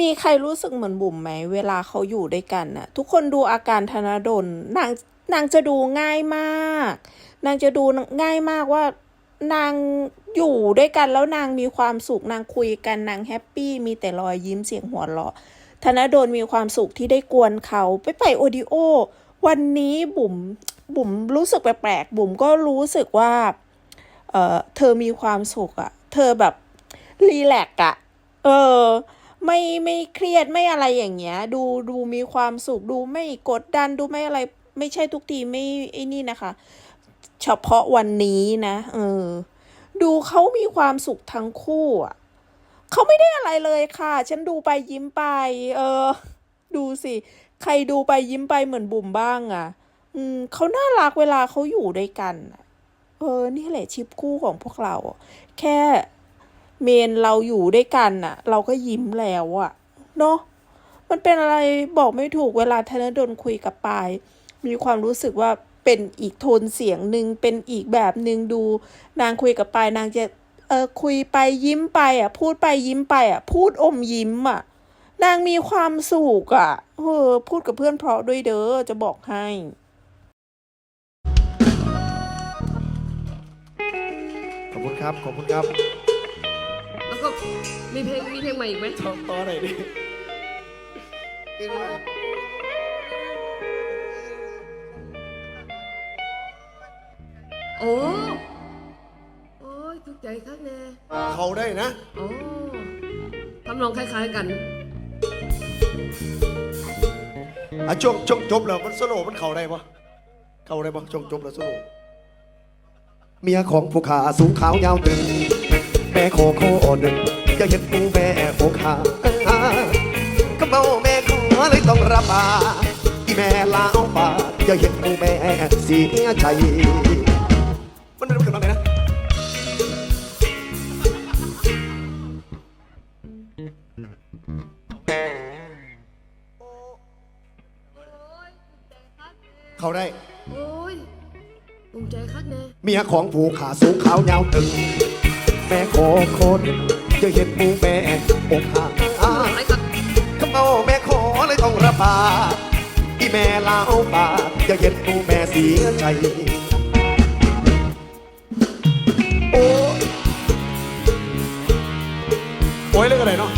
มีใครรู้สึกเหมือนบุ๋มไหม เวลาเขาอยู่ด้วยกันน่ะ ทุกคนดูอาการธนดลนางนางจะดูง่ายมาก นางจะดูง่ายมากว่านางอยู่ด้วยกันแล้วนางมีความสุขนางคุยกันนางแฮปปี้มีแต่รอยยิ้มเสียงหัวเราะธนดลมีความสุขที่ได้กวนเขาไปไปโอดิโอ วันนี้บุ๋มบุ๋มรู้สึกแปลกๆบุ๋มก็รู้สึกว่าเออเธอมีความสุขอะเธอแบบรีแลกอะเออ ไม่ไม่เครียดไม่อะไรอย่างเงี้ย ดูดูมีความสุขดูไม่กดดันดูไม่อะไร ไม่ใช่ทุกทีไม่ไอ้นี่นะคะ เฉพาะวันนี้นะเออดูเขามีความสุขทั้งคู่อะเขาไม่ได้อะไรเลยค่ะ ฉันดูไปยิ้มไป เออ ดูสิ ใครดูไปยิ้มไปเหมือนบุ๋มบ้างอะอืมเขาน่ารักเวลาเขาอยู่ด้วยกัน เออ นี่แหละชิปคู่ของพวกเรา แค่ เมนเราอยู่ด้วยกันน่ะเราก็ยิ้มแล้วอะเนาะมันเป็นอะไรบอกไม่ถูกเวลาธนดลคุยกับปาย มีความรู้สึกว่าเป็นอีกโทนเสียงหนึ่งเป็นอีกแบบหนึ่งดู นางคุยกับปายนางจะเออคุยไปยิ้มไปอะ พูดไปยิ้มไปอะ พูดอมยิ้มอะ นางมีความสุขอะเออพูดกับเพื่อนเพราะด้วยเด้อจะบอกให้ขอบคุณครับ ขอบคุณครับ ก็มีเพลงมีเพลงใหม่อีกไหมต่อต่อหน่อยดิโอ้โอ้ยทุกใจครับแน่เขาได้นะ โอ้ทำนองคล้าย ๆกันอะช่วงช่วงจบแล้วมันสโลว์มันเขาได้ปะเขาได้ปะช่วงจบแล้วสโลว์เมียของผู้ขาสูงขาวยาวตึงแม่โคโคหนึ่งจะเห็นผู้แม่โคขาก็เมาแม่ขอเลยต้องระบาที่แม่ลาวป่าจะเห็นผู้แม่เสียใจ มันเป็นกันบ้าไงนะเขาได้ โอ้ยภูมิใจครับแน่เมียของผู้ขาสูงขาวยาวตึง แม่โคคนจะเห็นผู้แม่อกหักไอ้ครับขมาแม่ขอเลยต้องระบาดที่แม่ลาวบาดจะเห็นผู้แม่เสียใจโอ้ยโอ้ยเรื่องอะไรเนาะ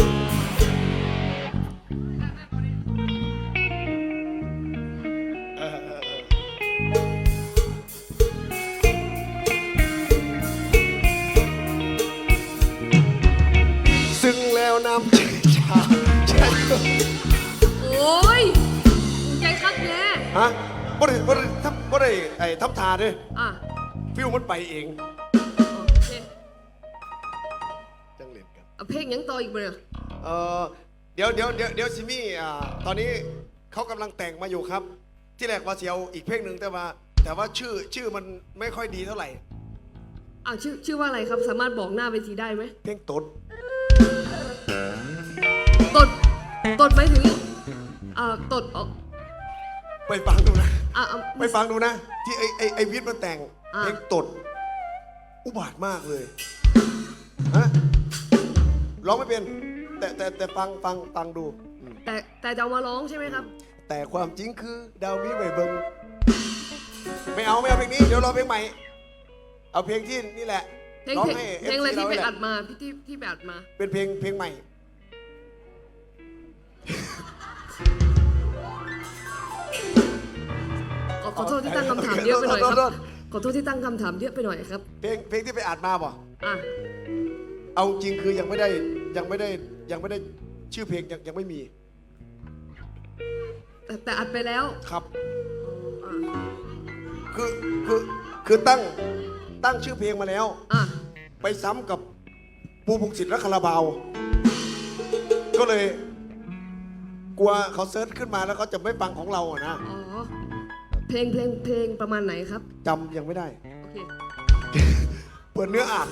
โอ้ยภูมิใจครับแน่ฮะบ่ได้บ่ได้ทำบ่ได้ไอ้ทำทาเด้อะฟิวมันไปเอง โอเคจังเล่นกัน เอาเพลงยังต่ออีกบ่เนี่ยเออเดี๋ยวเดี๋ยวเดี๋ยวเดี๋ยวซิมี่อ่าตอนนี้เขากำลังแต่งมาอยู่ครับ ที่แรกว่าเสียวอีกเพลงหนึ่งแต่ว่า แต่ว่าชื่อชื่อมันไม่ค่อยดีเท่าไหร่ อะชื่อชื่อว่าอะไรครับ สามารถบอกหน้าเวทีได้ไหมเพลงตดตด ตดหมายถึงอ่าตดออกไปฟังดูนะ อะอะ ไปฟังดูนะ ที่ไอไอไอวิทย์มันแต่งอ่าเพลงตด อุบาทมากเลยฮะร้องไม่เป็น แต่แต่แต่ฟังฟังฟังดูอืมแต่แต่จะเอามาร้องใช่ไหมครับ แต่ความจริงคือ ดาวมีไว้เบิงไม่เอาไม่เอาเพลงนี้ เดี๋ยวรอเพลงใหม่ เอาเพลงที่นี่แหละเพลงร้องเพลงให้ เพลงอะไร FC ที่ไปเราแหละอัดมาพี่ที่ที่ไปอัดมา เป็นเพลงเพลงใหม่ ขอขอโทษที่ตั้งคำถามเยอะไปหน่อยคขอโทรัษบขอโทษที่ตั้งคำถามเยอะไปหน่อยครับ เพลงเพลงที่ไปอัดมาบ่อะเอาจริงคือยังไม่ได้ยังไม่ได้ยังไม่ได้ชื่อเพลงยังยังไม่มีแต่แต่อัดไปแล้วครับอะคือคือคือตั้งตั้งชื่อเพลงมาแล้วอะไปซ้ำกับปูพงศิษฐ์และคาราบาว ก็เลย กลัวเขาเซิร์ชขึ้นมาแล้วเขาจะไม่ฟังของเราอะนะ อ๋อ เพลงเพลงเพลงประมาณไหนครับ จำยังไม่ได้ โอเค เปิดเนื้ออ่าน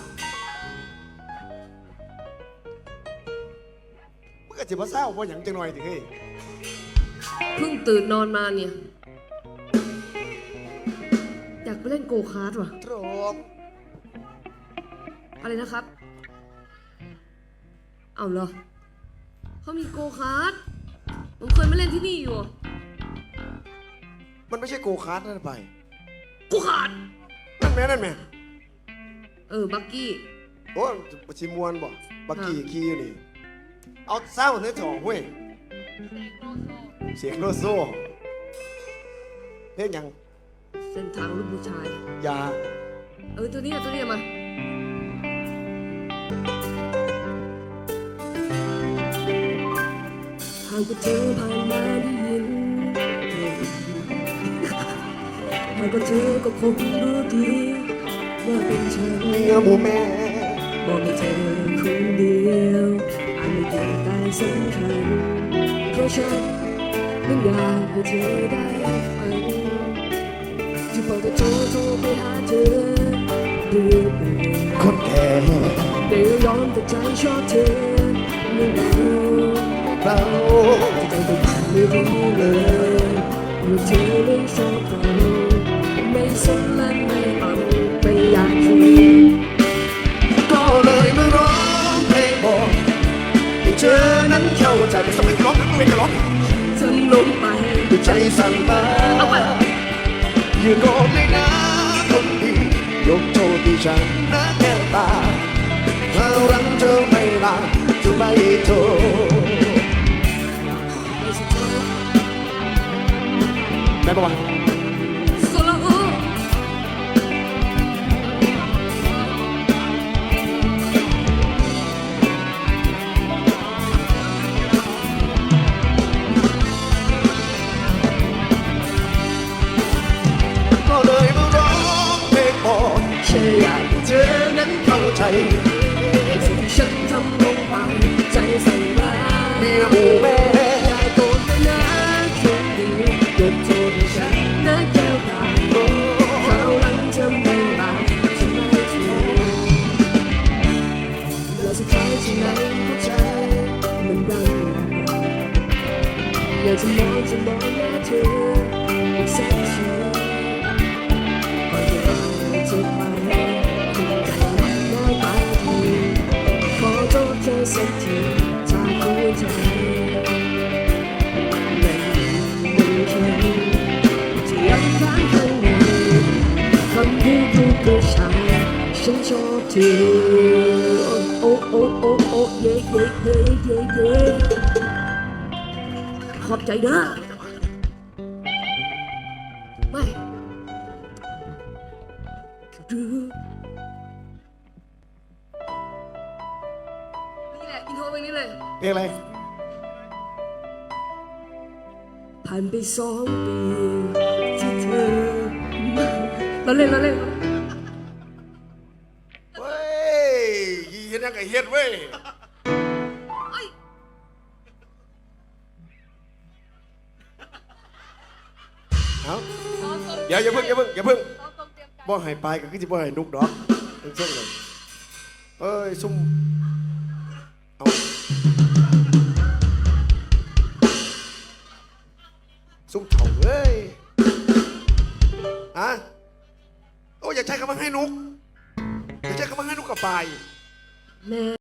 เมื่อจะมาเศร้าเพราะอย่างจังหน่อยถึงเฮ้ยเพิ่งตื่นนอนมาเนี่ย อยากไปเล่นโกคาร์ดว่ะ ตรบอะไรนะครับ เอาเหรอเเขามีโกคาร์ดผมเคยมาเล่นที่นี่อยู่ มันไม่ใช่โกคาร์ทนั่นไปโกคาร์ดนั่นแม่นั่นแม่เออ บักกี้ โอ้ชิมวนบ่บักกี้ขี่อยู่นี่ เอาเศร้าเนื้อถองเว้ยเสียงโลโซ่เล่นยังเส้นทางลูกผู้ชาย อยาเออ ตัวเนี้ยตัวเนี้ยมา หากว่าเธอผ่านมาได้ ยินหากว่าเธอก็คงรู้ดีว่าเป็นฉันเมียหมูแม่บอกให้เธอคนเดียวอาจไม่เกินแต่สำคัญเพราะฉันนั้นอยากให้เธอได้ฟังที่บอกจะโทรโทรไปหาเธอเรื่อยไปคนแก่เดี๋ยวยอมแต่ใจชอบเธอไม่รู้เราใจก็ไม่รู้เลยว่าเธอไม่ชอบเรา เอาไม่อยากคุยก็เลยมาร้องเพลงบอกให้เธอนั้นเข้าใจไม่สมัยร้องนั้นไม่ร้องทำลงไปด้วยใจสั่งมายืนโอบเลยนะคนดียกโทษที่ฉันนะแก้วตาถ้ารังเธอไม่ลาจะไม่โทษไปะวะ แค่อยากให้เธอนั้นเข้าใจสิ่งที่ฉันทำลงไปใจสั่นมายเมียหมูแม่อย่าโกรธนะคนดียกโทษให้ฉันนะแก้วตาคราวหลังจะไม่มาจะไม่ถูกแล้วสุดท้ายที่ไหนหัวใจมันดังอยากจะมองจะมองหน้าเธอ ฉันชอบเธอโอ้โอ้โอ้โอ้เย่เย่เย่เย่เย่ขอบใจเด้อไม่รู้นี่แหละอินโทรเพลงนี้เลย เพลงอะไร ผ่านไปสองปีที่เธอมาเราเล่นเราเล่น ดยังไงเฮ็ดเว้ยเอ้ยเอาเดี๋ยวอย่าเพิ่งอย่าเพิ่งอย่าเพิ่งบ่ให้ไปก็คือสิบ่ให้นุกดอกเป็นช่วงเลยเอ้ยซุ่มเอาซุ่มเถ่าเว้ยอะโอ้ยอย่าใช้คำว่าให้นุกอย่าใช้คำว่าให้นุกกับไป แม่